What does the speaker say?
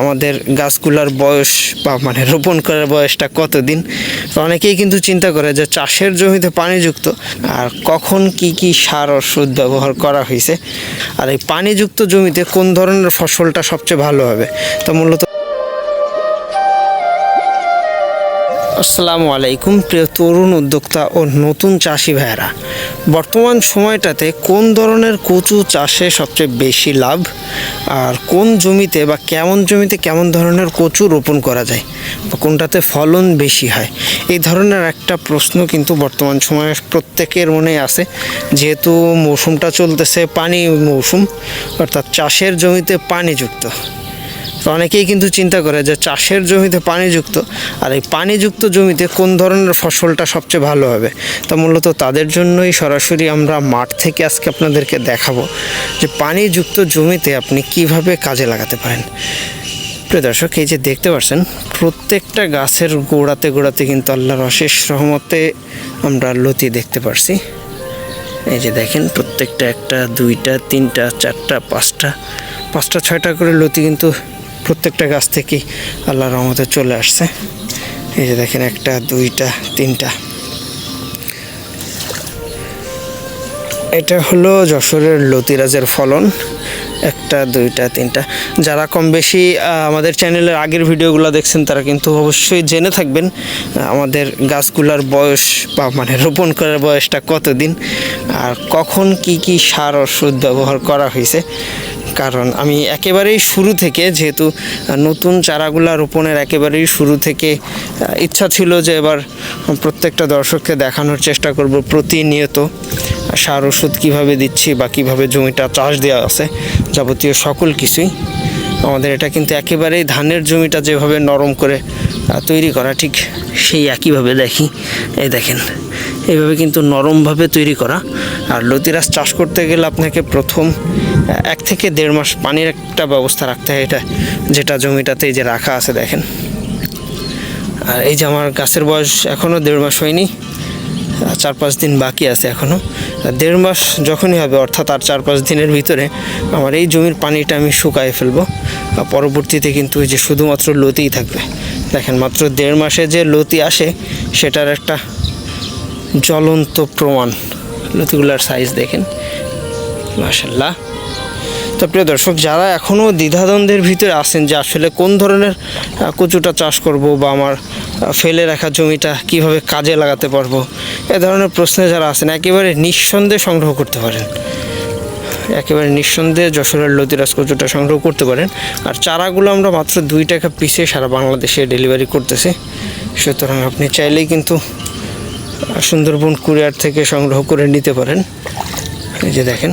আমাদের গাছগুলোর বয়স বা মানে রোপণ করার বয়সটা কতদিন? অনেকেই কিন্তু চিন্তা করে যে চাষের জমিতে পানিযুক্ত আর কখন কি কি সার ওষুধ ব্যবহার করা হয়েছে? আর এই পানিযুক্ত জমিতে কোন ধরনের ফসলটা সবচেয়ে ভালো হবে? তো মূলত আসসালামু আলাইকুম, প্রিয় তরুণ উদ্যোক্তা ও নতুন চাষি ভাইয়েরা। বর্তমান সময়টাতে কোন ধরনের কচু চাষে সবচেয়ে বেশি লাভ? আর কোন জমিতে বা কেমন জমিতে কেমন ধরনের কচু রোপণ করা যায়? বা কোনটাতে ফলন বেশি হয়? এই ধরনের একটা প্রশ্ন কিন্তু বর্তমান সময়ে প্রত্যেকের মনে আছে। যেহেতু মৌসুমটা চলতেছে পানি মৌসুম, অর্থাৎ চাষের জমিতে পানিযুক্ত তো অনেকেই কিন্তু চিন্তা করে যে চাষের জমিতে পানিযুক্ত আর এই পানিযুক্ত জমিতে কোন ধরনের ফসলটা সবচেয়ে ভালো হবে? তো মূলত তাদের জন্যই সরাসরি আমরা মাঠ থেকে আজকে আপনাদেরকে দেখাবো যে পানিযুক্ত জমিতে আপনি কীভাবে কাজে লাগাতে পারেন। প্রিয় দর্শক, এই যে দেখতে পাচ্ছেন, প্রত্যেকটা গাছের গোড়াতে গোড়াতে কিন্তু আল্লাহর অশেষ রহমতে আমরা লতি দেখতে পারছি। এই যে দেখেন, প্রত্যেকটা একটা, দুইটা, তিনটা, চারটা, পাঁচটা পাঁচটা, ছয়টা করে লতি কিন্তু প্রত্যেকটা গাছ থেকেই আল্লাহর রহমতে চলে আসছে। এই যে দেখেন একটা, দুইটা, তিনটা। এটা হলো যশোরের লতিরাজের ফলন। একটা, দুইটা, তিনটা। যারা কম বেশি আমাদের চ্যানেলের আগের ভিডিওগুলো দেখছেন, তারা কিন্তু অবশ্যই জেনে থাকবেন আমাদের গাছগুলোর বয়স বা মানে রোপণ করার বয়সটা কতদিন, আর কখন কি কি সার, ওষুধ ব্যবহার করা হয়েছে। কারণ আমি একেবারেই শুরু থেকে, যেহেতু নতুন চারাগুলা রোপণের একেবারেই শুরু থেকে ইচ্ছা ছিল যে এবার প্রত্যেকটা দর্শককে দেখানোর চেষ্টা করব প্রতিনিয়ত, সার ওষুধ কীভাবে দিচ্ছি বা কীভাবে জমিটা চাষ দেওয়া আছে, যাবতীয় সকল কিছুই। আমাদের এটা কিন্তু একেবারেই ধানের জমিটা যেভাবে নরম করে তৈরি করা, ঠিক সেই একইভাবে দেখি। এই দেখেন, এইভাবে কিন্তু নরমভাবে তৈরি করা। আর লতিরাজ চাষ করতে গেলে আপনাকে প্রথম এক থেকে দেড় মাস পানির একটা ব্যবস্থা রাখতে হয় এটা, যেটা জমিটাতে যে রাখা আছে দেখেন। আর এই যে আমার গাছের বয়স এখনও দেড় মাস হয়নি চার পাঁচ দিন বাকি আছে এখনও দেড় মাস যখনই হবে, অর্থাৎ আর চার পাঁচ দিনের ভিতরে আমার এই জমির পানিটা আমি শুকায় ফেলব। পরবর্তীতে কিন্তু যে শুধুমাত্র লতিই থাকবে। দেখেন মাত্র দেড় মাসে যে লতি আসে, সেটার একটা জ্বলন্ত প্রমাণ। লতিগুলার সাইজ দেখেন। মাশাল্লাহ তো প্রিয় দর্শক, যারা এখনও দ্বিধাদ্বন্দ্বের ভিতরে আছেন যে আসলে কোন ধরনের কচুটা চাষ করব বা আমার ফেলে রাখা জমিটা কীভাবে কাজে লাগাতে পারব, এ ধরনের প্রশ্নে যারা আছেন, একেবারে নিঃসন্দেহে সংগ্রহ করতে পারেন। একেবারে নিঃসন্দেহে যশোরের লতিরাজ কচুটা সংগ্রহ করতে পারেন। আর চারাগুলো আমরা মাত্র দুই টাকা পিসে সারা বাংলাদেশে ডেলিভারি করতেছি। সুতরাং আপনি চাইলেই কিন্তু সুন্দরবন কুরিয়ার থেকে সংগ্রহ করে নিতে পারেন। এই যে দেখেন।